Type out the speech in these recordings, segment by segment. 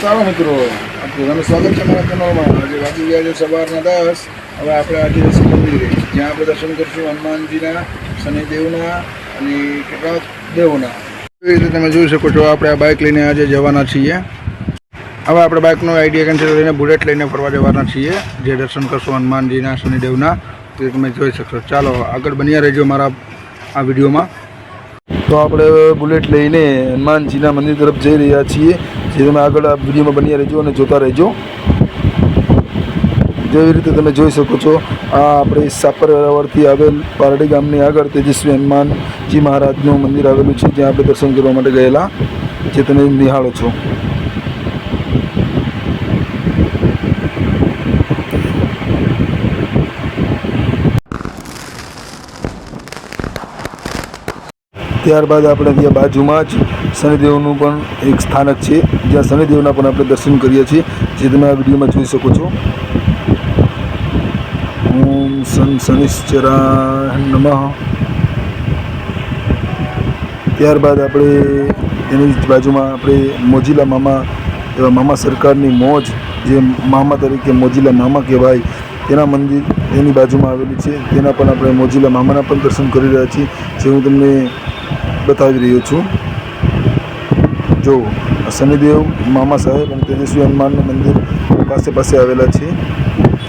ચાલો મિત્રો, આપનું સ્વાગત છે મારા ચેનલમાં. આજે વાગી ગયા છે સવારના દસ. હવે આપણે જઈશું મંદિરે જ્યાં આપણે દર્શન કરીશું હનુમાનજીના, શનિદેવના અને કેટલાક દેવોના. એવી રીતે તમે જોઈ શકો છો, આપણે આ બાઇક લઈને આજે જવાના છીએ. હવે આપણે બાઇકનો આઈડિયા કેન્સલ કરીને બુલેટ લઈને ફરવા જવાના છીએ. જે દર્શન કરશું હનુમાનજીના, શનિદેવના, તે તમે જોઈ શકશો. ચાલો, આગળ બન્યા રહેજો મારા આ વિડીયોમાં. તો આપણે બુલેટ લઈને હનુમાનજીના મંદિર તરફ જઈ રહ્યા છીએ. જે તમે આગળ આ વિડીયોમાં બન્યા રહેજો અને જોતા રહેજો. જેવી રીતે તમે જોઈ શકો છો, આ આપણે સાપર વેરાવળથી આવેલ પારડી ગામની આગળ તેજસ્વી હનુમાનજી મહારાજનું મંદિર આવેલું છે, જ્યાં આપણે દર્શન કરવા માટે ગયેલા, જે તમે નિહાળો છો. ત્યારબાદ આપણે ત્યાં બાજુમાં જ શનિદેવનું પણ એક સ્થાનક છે, જ્યાં શનિદેવના પણ આપણે દર્શન કરીએ છીએ, જે તમે આ વિડીયોમાં જોઈ શકો છો. ઓમ સન શનિશ્ચરા નમઃ. ત્યારબાદ આપણે એની બાજુમાં આપણે મોજીલા મામા એવા મામા સરકારની મોજ, જે મામા તરીકે મોજીલા મામા કહેવાય, તેના મંદિર એની બાજુમાં આવેલું છે. તેના પણ આપણે મોજીલા મામાના પણ દર્શન કરી રહ્યા છીએ. જે હું તમને બતાવી રહ્યો છું. જો, શનિદેવ, મામા સાહેબ અને તેજસ્વી હનુમાનનું મંદિર પાસે પાસે આવેલા છે.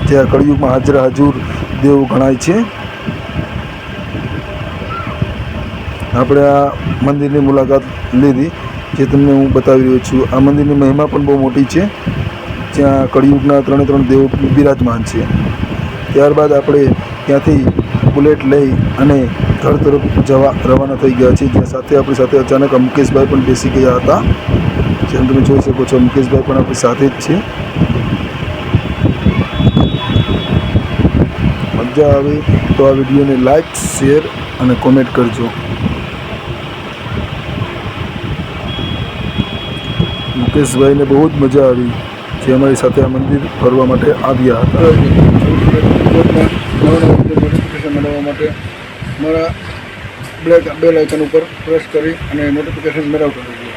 જે કળિયુગમાં હાજર હાજુર દેવ ગણાય છે. આપણે આ મંદિરની મુલાકાત લીધી, જે તમને હું બતાવી રહ્યો છું. આ મંદિરની મહિમા પણ બહુ મોટી છે. જ્યાં કળિયુગના ત્રણે ત્રણ દેવો બિરાજમાન છે. ત્યારબાદ આપણે ત્યાંથી બુલેટ લઈ અને ઘર તરફ જવા રવાના થઈ ગયા છે. જ્યાં સાથે આપણી સાથે અચાનક મુકેશભાઈ પણ બેસી ગયા હતા. જેમ તમે જોઈ શકો છો મુકેશભાઈ પણ આપણી સાથે જ છે. મજા આવે તો આ વિડીયોને લાઈક શેર અને કોમેન્ટ કરજો. મુકેશભાઈને બહુ જ મજા આવી. જે અમારી સાથે આ મંદિર ફરવા માટે આવ્યા હતા. માટે મારા બ્લેક બેલ આઇકન ઉપર પ્રેસ કરી અને નોટિફિકેશન મેળવતા રહેજો.